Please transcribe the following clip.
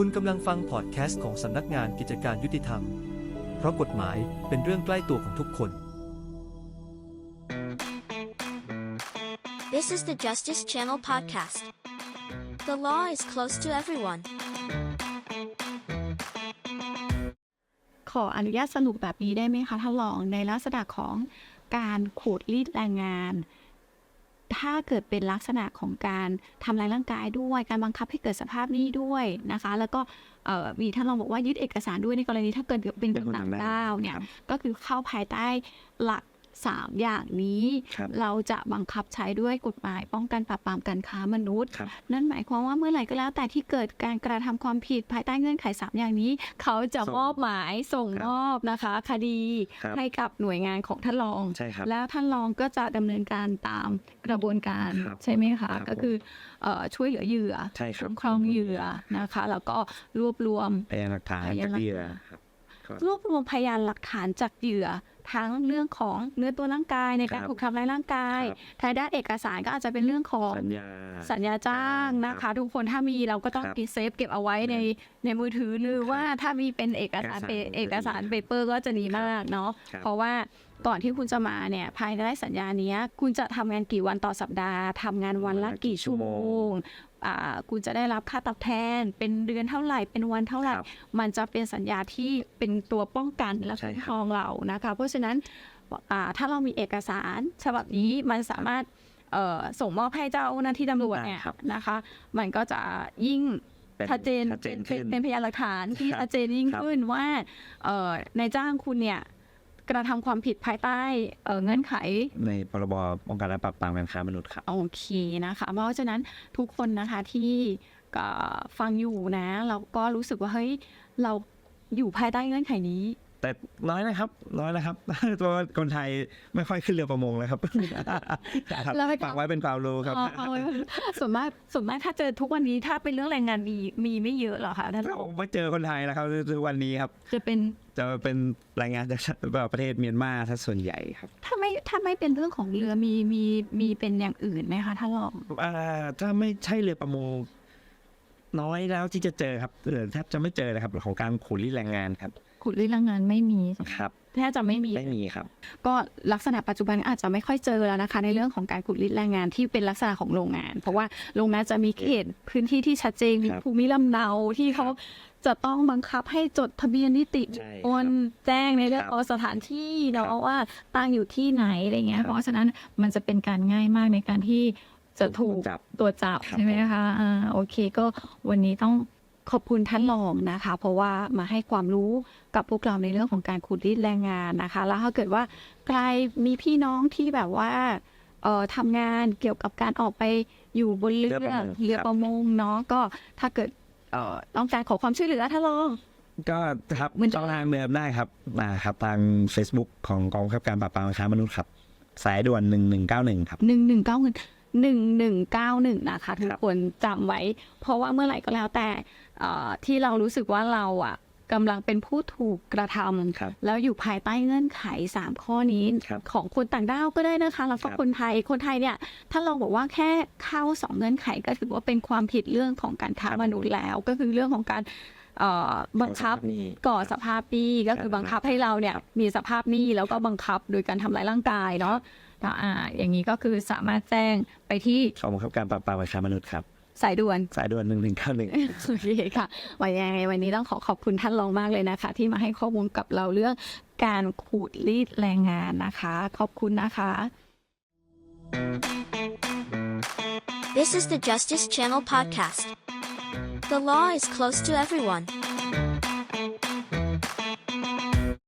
คุณกำลังฟังพอดแคสต์ของสำนักงานกิจการยุติธรรม เพราะกฎหมายเป็นเรื่องใกล้ตัวของทุกคน This is the Justice Channel podcast. The law is close to everyone. ขออนุญาตสรุปแบบนี้ได้ไหมคะท่านรองในลักษณะของการขูดรีดแรงงาน ถ้าเกิดเป็นลักษณะของการทำลายร่างกายด้วย การบังคับให้เกิดสภาพนี้ด้วยนะคะ แล้วก็เอ่อมีท่านรองบอกว่ายึดเอกสารด้วยในกรณีถ้าเกิดเป็นเป็นคคนนต่างต่างด้าวด้าวเนี่ยครับก็คือเข้าภายใต้หลัก สามอย่างนี้ครับเราจะบังคับใช้ด้วยกฎหมายป้องกันปราบปรามการค้ามนุษย์ครับนั่นหมายความว่าเมื่อไหร่ก็แล้วแต่ที่เกิดการกระทำความผิดภายใต้เงื่อนไข 3 อย่างนี้ เขาจะส่งมอบหมายส่งครับมอบนะคะ คดีครับให้กับหน่วยงานของท่านรองใช่ครับแล้วท่านรองก็จะดำเนินการตามกระบวนการครับใช่ไหมคะครับก็คือเอ่อช่วยเหลือเหยื่อใช่ครับคุ้มครองเหยื่อนะคะ แล้วก็รวบรวมพยานหลักฐานพยานหลักฐานจากเหยื่อครับครับรวบรวมพยานหลักฐานจากเหยื่อ ทั้งเรื่องของเนื้อตัวร่างกายในการครับถูกทำร้ายร่างกายครับทางด้านเอกสารก็อาจจะเป็นเรื่องของสัญญาสัญญาจ้างนะครัคะบทุกคนถ้ามีเราก็ต้องครับเซฟเก็บเอาไว้ในในมือถือหรือว่าถ้ามีเป็นเอกสารเอกสารเปเอกสารจะดีเปเปอร์ก็จะดีมากเนาะครับเพราะว่าก่อนที่คุณจะมาเนี่ยภายใต้สัญญาเนี้ยคุณจะทำงานกี่วันต่อสัปดาห์ทำงานวันละกี่ชั่วโมงอ่า คุณจะได้รับค่าตอบแทน เป็นเดือนเท่าไหร่ เป็นวันเท่าไหร่ครับมันจะเป็นสัญญาที่เป็นตัวป้องกันและใช่คุ้มครับครองเรานะคะ เพราะฉะนั้นอ่าถ้าเรามีเอกสารฉบับนี้มันสามารถเอ่อส่งมอบให้เจ้าหน้าที่ตำรวจเนี่ยได้ครับนะคะ มันก็จะยิ่งเป็นชัดเจนชัดเจนเป็นขึ้นเป็นพยานหลักฐานที่ครับชัดเจนยิ่งครับขึ้นว่าเอ่อนายจ้างคุณเนี่ย กระทำความผิดภายใต้เอ่อเงื่อนไข ในพรบป้องกันและปราบปรามการค้ามนุษย์ครับโอเคนะคะเพราะฉะนั้นทุกคนนะคะที่ก็ฟังอยู่นะ เราก็รู้สึกว่าเฮ้ยเราอยู่ภายใต้เงื่อนไขนี้ แต่น้อยนะครับ น้อยนะครับเพราะว่าคนไทยไม่ค่อยขึ้นเรือประมงแล้วครับครับแล้วไปฝากไว้เป็นความรู้ครับอ๋อเอาไว้ส่วนมากส่วนมากถ้าเจอทุกวันนี้ถ้าเป็นเรื่องแรงงานมีมีไม่เยอะหรอคะท่านรองไม่เจอคนไทยแล้วครับทุกวันนี้ครับ จะเป็นจะเป็นรายงานจากประเทศเมียนมาถ้าส่วนใหญ่ครับถ้าไม่ถ้าไม่เป็นเรื่องของเรือมีมีมีเป็นอย่างอื่นไหมคะท่านรอง อ่าถ้าไม่ใช่เรือประมงน้อยแล้วที่จะเจอครับเออแทบจะไม่เจอเลยครับของการขูดรีดแรงงานครับ ขุดรีดแรงงานไม่มีครับแทบจะไม่มี ไม่มีครับ ก็ลักษณะปัจจุบันอาจจะไม่ค่อยเจอแล้วนะคะ ในเรื่องของการขุดรีดแรงงานที่เป็นลักษณะของโรงงาน เพราะว่าโรงงานจะมีเขตพื้นที่ที่ชัดเจนมีครับภูมิลำเนาที่เขาจะต้องบังคับให้จดทะเบียนนิติบุใช่คครับคลแจ้งในเรื่องครับของสถานที่เนาะครับว่าตั้งอยู่ที่ไหนอะไรเงี้ยครับเพราะฉะนั้นมันจะเป็นการง่ายมากในการที่จะถูกจับตัวจับครับใช่ไหมคะอ่าโอเคก็วันนี้ต้อง ขอบคุณท่านรองนะคะ เพราะว่ามาให้ความรู้กับพวกเราในเรื่องของการขุดรีดแรงงานนะคะ แล้วถ้าเกิดว่าใครมีพี่น้องที่แบบว่าเอ่อทำงานเกี่ยวกับการออกไปอยู่บนเรือเรือประมง เรือครับประมงเนาะก็ถ้าเกิดเอ่อต้องการขอความช่วยเหลือท่านรอง ก็ครับเหมือนช่องทางเดิมได้ครับมาครับทาง Facebook ของกองบังคับการปราบปรามการค้ามนุษย์ครับ สายด่วน 1191 ครับ หนึ่งหนึ่งเก้าหนึ่ง หนึ่งหนึ่งเก้าหนึ่งนะคะทุกครับคนจำไว้ เพราะว่าเมื่อไหร่ก็แล้วแต่เอ่อที่เรารู้สึกว่าเราอะกำลังเป็นผู้ถูกกระทำครับแล้วอยู่ภายใต้เงื่อนไข 3 ข้อนี้ครับของคนต่างด้าวก็ได้นะคะ แล้วก็ครับคนไทยคนไทยเนี่ยถ้าเราบอกว่าแค่เข้าสองเงื่อนไขก็ถือว่าเป็นความผิดเรื่องของการค้ามนุษย์แล้ว ก็คือเรื่องของการเอ่อบังคับนี่ก่อสภาพหนี้ก็คือบังคับให้เราเนี่ยมีสภาพหนี้แล้วก็บังคับโดยการทำร้ายร่างกายเนาะ อ่าอย่างนี้ก็คือสามารถแจ้งไปที่กองบังคับการปราบปรามการค้ามนุษย์ครับ สายด่วน สายด่วน1191โอเคค่ะวันยังไงวันนี้ต้องขอขอบคุณท่านรองมากเลยนะคะ ที่มาให้ข้อมูลกับเราเรื่องการขูดรีดแรงงานนะคะ ขอบคุณนะคะ This is the Justice Channel podcast. The law is close to everyone.